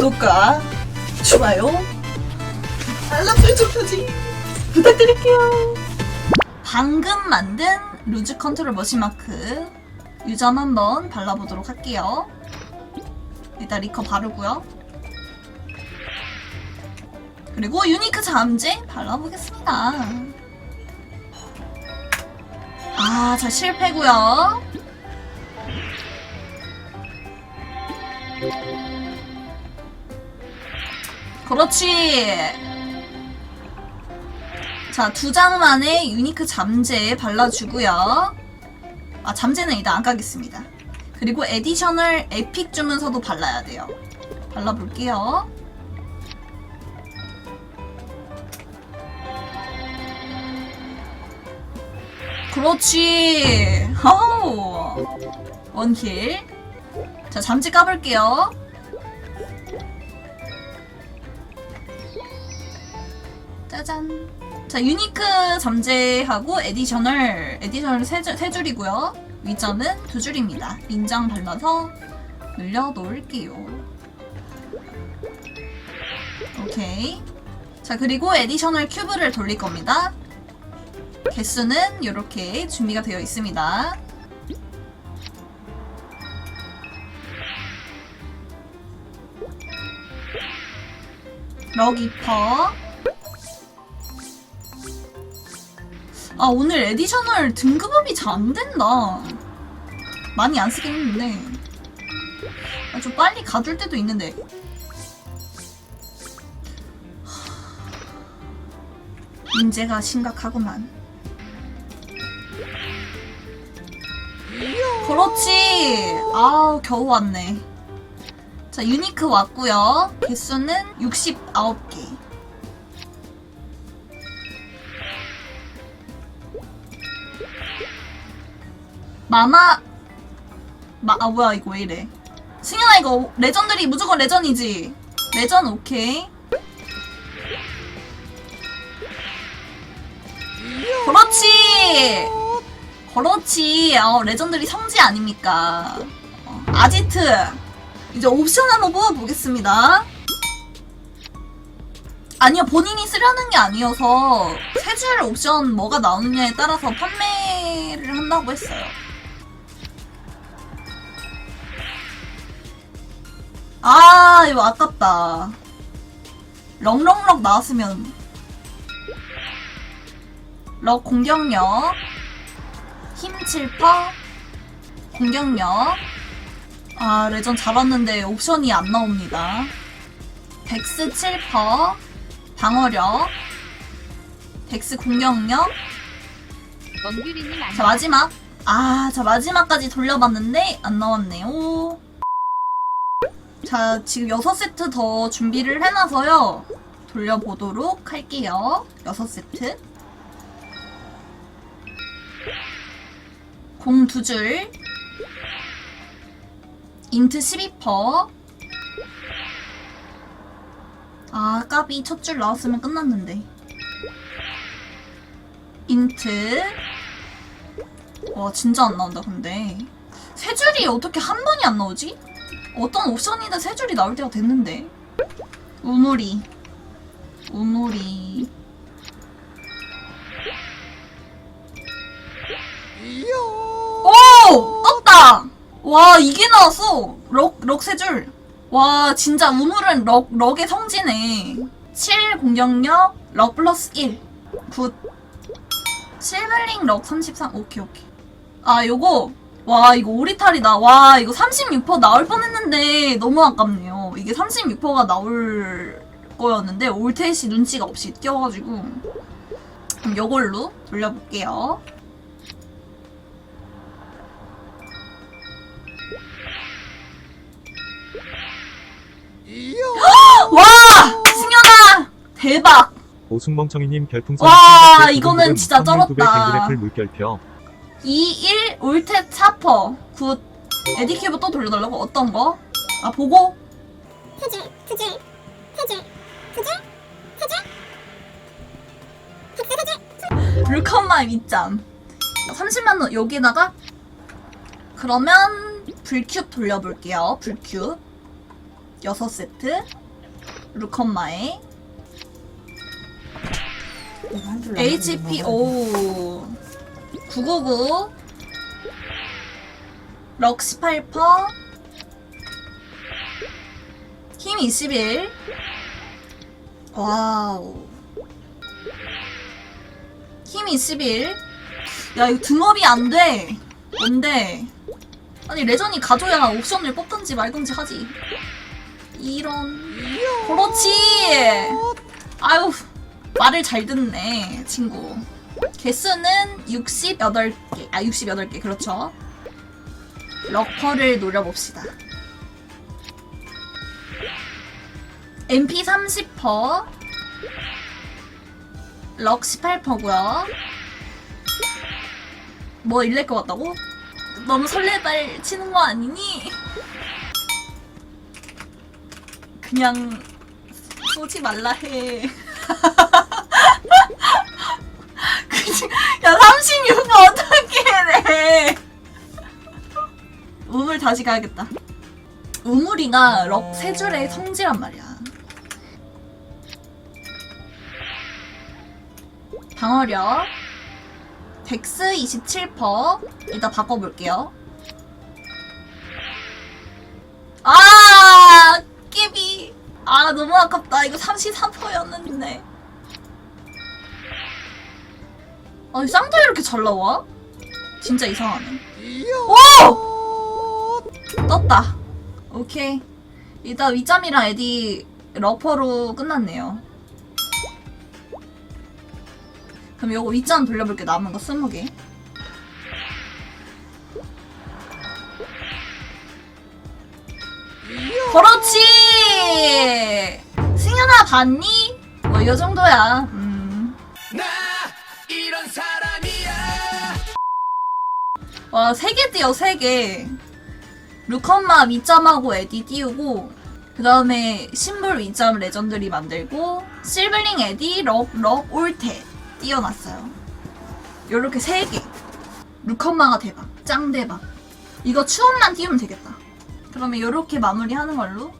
구독과 좋아요, 알람 설정까지 부탁드릴게요. 방금 만든 루즈 컨트롤 머신마크 유전 한번 발라보도록 할게요. 일단 리커 바르고요. 그리고 유니크 잠재 발라보겠습니다. 아, 자 실패고요. 그렇지. 자, 두 장만의 유니크 잠재 발라주고요. 아, 잠재는 일단 안 까겠습니다. 그리고 에디셔널 에픽 주문서도 발라야 돼요. 발라볼게요. 그렇지. 하우. 원킬. 자, 잠재 까볼게요. 짜잔. 자, 유니크 잠재하고 에디셔널, 에디셔널 세, 줄- 세 줄이고요. 위점은 두 줄입니다. 인장 발라서 늘려 놓을게요. 오케이. 자, 그리고 에디셔널 큐브를 돌릴 겁니다. 개수는 이렇게 준비가 되어 있습니다. 럭이퍼 아 오늘 에디셔널 등급업이 잘 안 된다. 많이 안 쓰긴 했는데 아, 좀 빨리 가둘 때도 있는데 하, 문제가 심각하구만. 그렇지. 아우 겨우 왔네. 자 유니크 왔고요. 개수는 69개. 마마 마, 아 뭐야 이거 왜 이래? 승현아 이거 레전들이 무조건 레전이지? 레전 오케이. 그렇지! 그렇지! 어, 레전들이 성지 아닙니까? 어, 아지트! 이제 옵션 한번 뽑아보겠습니다. 아니요 본인이 쓰려는 게 아니어서 세 줄 옵션 뭐가 나오느냐에 따라서 판매를 한다고 했어요 아 이거 아깝다. 렁렁럭 나왔으면. 럭 공격력. 힘 7퍼 공격력. 아 레전 잡았는데 옵션이 안 나옵니다. 백스 7퍼 방어력. 백스 공격력. 자. 마지막. 아자 마지막까지 돌려봤는데 안 나왔네요 자 지금 6세트 더 준비를 해놔서요. 돌려보도록 할게요. 6세트. 공두 줄. 인트 12퍼. 아 까비 첫 줄 나왔으면 끝났는데. 인트. 와 진짜 안 나온다 근데. 세 줄이 어떻게 한 번이 안 나오지? 어떤 옵션이든 세 줄이 나올 때가 됐는데 우누리 우누리 오! 떴다! 와 이게 나왔어 럭, 럭 세 줄. 와 진짜 우물은 럭, 럭의 성지네 7 공격력 럭 플러스 1 굿. 실블링 럭 33. 오케이, 오케이. 아, 요거. 와, 이거 오리탈이다. 와, 이거 36% 나올 뻔 했는데 너무 아깝네요. 이게 36%가 나올 거였는데 올테시 눈치가 없이 뛰어가지고. 그럼 요걸로 돌려볼게요. 와! 승현아! 대박! 오승멍청이님 별풍선 와, 300개 이거는 진짜 쩔었다. 물결표 2, 1, 올테 차퍼. 굿. 에디큐브 또 돌려달라고? 어떤 거? 아, 보고? 해줄, 해줄, 해줄, 해줄, 해줄, 불컷마의 밑잠. 30만원 여기다가? 그러면, 불큐브 돌려볼게요. 불큐브. 6세트 루컨마의 이거 한줄 HP 오 999럭 18퍼. 힘 21 와우. 힘 21 야 이거 등업이 안 돼. 뭔데 아니 레전이 가져야 옵션을 뽑든지 말든지 하지. 이런. 그렇지. 아유 말을 잘 듣네 친구 개수는 68개. 아 68개. 그렇죠? 럭퍼를 노려봅시다. MP 30퍼. 럭 18퍼고요. 뭐 일낼 것 같다고? 너무 설레발 치는 거 아니니? 그냥 쏘지 말라 해 야 36번 어떻게 해 우물 다시 가야겠다. 우물이가 럭 세 줄의 성지란 말이야. 방어력. 덱스 27% 이따 바꿔볼게요. 아 깨비. 아 너무 아깝다. 이거 33%였는데 아니 쌍둥이 이렇게 잘 나와? 진짜 이상하네. 오! 떴다. 오케이. 일단 위짬이랑 에디 러퍼로 끝났네요. 그럼 요거 윗장 돌려볼게 남은 거 20개. 그렇지! 승현아 봤니? 뭐 이 정도야. 음. 와, 세 개 띄어, 세 개. 루컨마 윗점하고 에디 띄우고, 그 다음에 신물 윗점 레전드리 만들고, 실블링 에디, 럭, 럭, 올테 띄워놨어요. 요렇게 세 개. 루컨마가 대박. 짱 대박. 이거 추억만 띄우면 되겠다. 그러면 요렇게 마무리하는 걸로